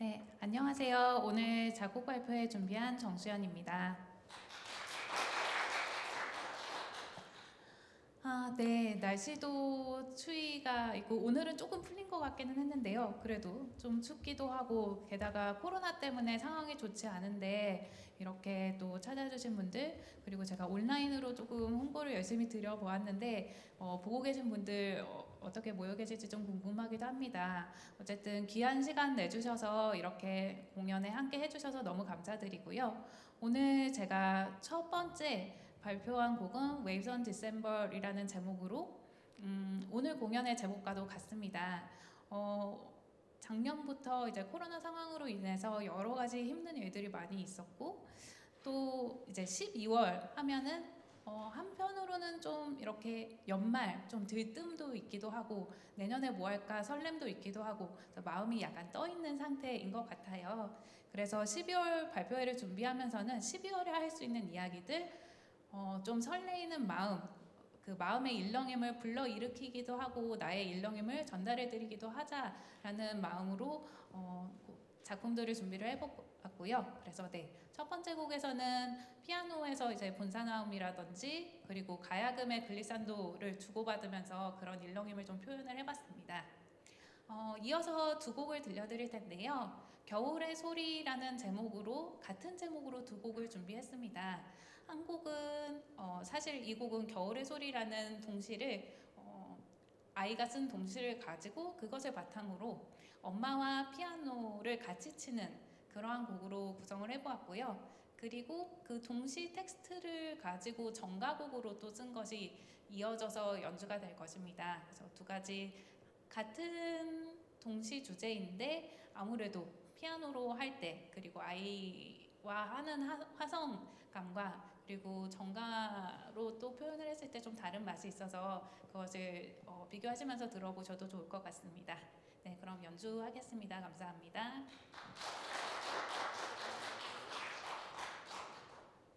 네, 안녕하세요. 오늘 작곡 발표회 준비한 정수연입니다. 아, 네, 날씨도 추위가 있고 오늘은 조금 풀린 것 같기는 했는데요. 그래도 좀 춥기도 하고 게다가 코로나 때문에 상황이 좋지 않은데 이렇게 또 찾아주신 분들 그리고 제가 온라인으로 조금 홍보를 열심히 드려보았는데 어, 보고 계신 분들 어, 어떻게 모여 계실지 좀 궁금하기도 합니다. 어쨌든 귀한 시간 내주셔서 이렇게 공연에 함께 해주셔서 너무 감사드리고요. 오늘 제가 첫 번째 발표한 곡은 Waves on December이라는 제목으로 음, 오늘 공연의 제목과도 같습니다. 어, 작년부터 이제 코로나 상황으로 인해서 여러 가지 힘든 일들이 많이 있었고 또 이제 12월 하면은 어, 한편으로는 좀 이렇게 연말 좀 들뜸도 있기도 하고 내년에 뭐 할까 설렘도 있기도 하고 마음이 약간 떠 있는 상태인 것 같아요. 그래서 12월 발표회를 준비하면서는 12월에 할 수 있는 이야기들 어, 좀 설레이는 마음 그 마음의 일렁임을 불러 일으키기도 하고 나의 일렁임을 전달해 드리기도 하자라는 마음으로 어, 작품들을 준비를 해봤고요. 그래서 네. 첫 번째 곡에서는 피아노에서 이제 본사나움이라든지 그리고 가야금의 글리산도를 주고받으면서 그런 일렁임을 좀 표현을 해봤습니다. 어, 이어서 두 곡을 들려드릴 텐데요. 겨울의 소리라는 제목으로 같은 제목으로 두 곡을 준비했습니다. 한 곡은 어, 사실 이 곡은 겨울의 소리라는 동시를 어, 아이가 쓴 동시를 가지고 그것을 바탕으로 엄마와 피아노를 같이 치는 그러한 곡으로 구성을 해보았고요. 그리고 그 동시 텍스트를 가지고 정가곡으로 또 쓴 것이 이어져서 연주가 될 것입니다. 그래서 두 가지 같은 동시 주제인데 아무래도 피아노로 할 때 그리고 아이와 하는 하- 화성감과 그리고 때 좀 다른 맛이 있어서 그것을 어, 비교하시면서 들어보셔도 좋을 것 같습니다. 네, 그럼 연주하겠습니다. 감사합니다.